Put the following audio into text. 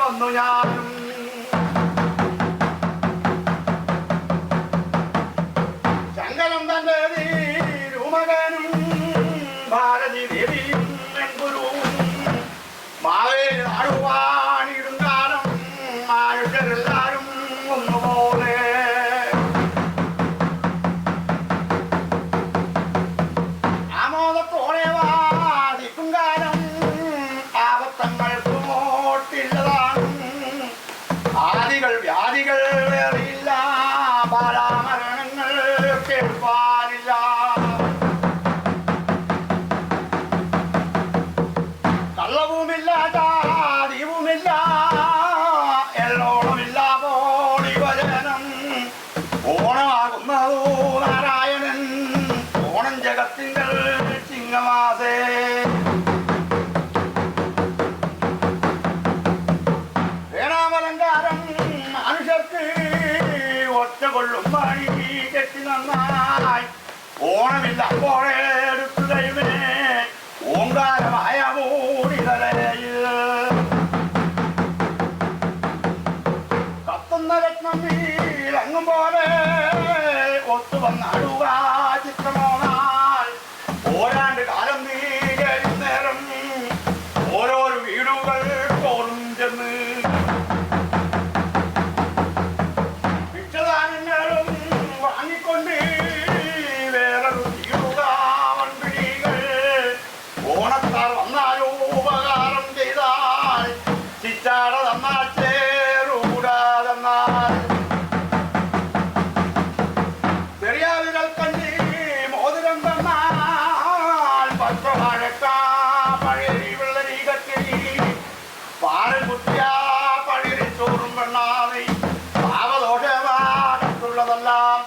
വന്നു ഞാനും. തന്റെ രൂമകനും ഭാരതി ദേവിയും മാവേ നാടുവാണിടും ആദികൾ വ്യാധികൾ വേറില്ല ബാലാമരണങ്ങൾ കേൾപ്പാനില്ല കള്ളവുമില്ല ജാതിയുമില്ല എല്ലോളമില്ല പോടി വചനം. ഓണമാകുന്നതോ നാരായണൻ ഓണം ജഗത്തിങ്കൽ ചിങ്ങമാസേ. കൊള്ളും. പണി കെട്ടി നന്നായി. ഓണമില്ല പോഴെടുത്തു ദൈവമേ ഓങ്കാരമായ മൂടിതലയിൽ. കത്തുന്ന രത്നം വീഴങ്ങും പോലെ പഴയ വെള്ളരി കത്തി പാടൻ കുത്തിയ പഴയ ചോറും പാവദോഷമായിട്ടുള്ളതെല്ലാം